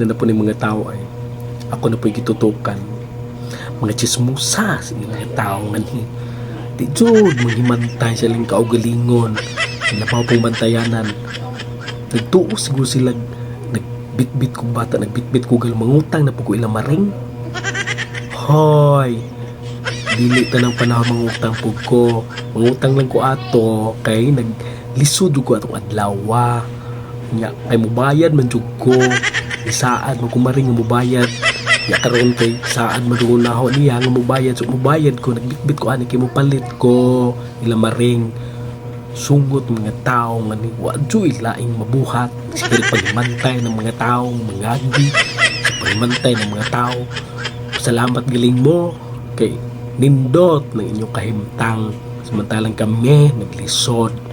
na na po ni mga tao ay ako na po gitutukan. Mga chismusa sa mga tao nga ni di jud maghimantay sa lang kaugalingon. Na pa pong bantayanan nagtuo siguro sila nagbitbit kong bata nagbitbit ko gal mangutang na po ko ilang maring. Hoy dili ta ng panahon mangutang po ko. Mangutang lang ko ato kay naglisod ko atong adlaw nya kay mubayad man jud ko isaad man kumaring mubayad? Ya karon kay saad man jud naho niya nga mubayad? So mubayad ko nagbitbit ko ani kay mupalit ko ila maring sungot mga tao nga ni wa joy laing mabuhat. Sa pagmantay ng mga tao mga agi sa pagmantay ng mga tao salamat galing mo kay nindot ng inyong kahimtang. Samantalang kami naglisod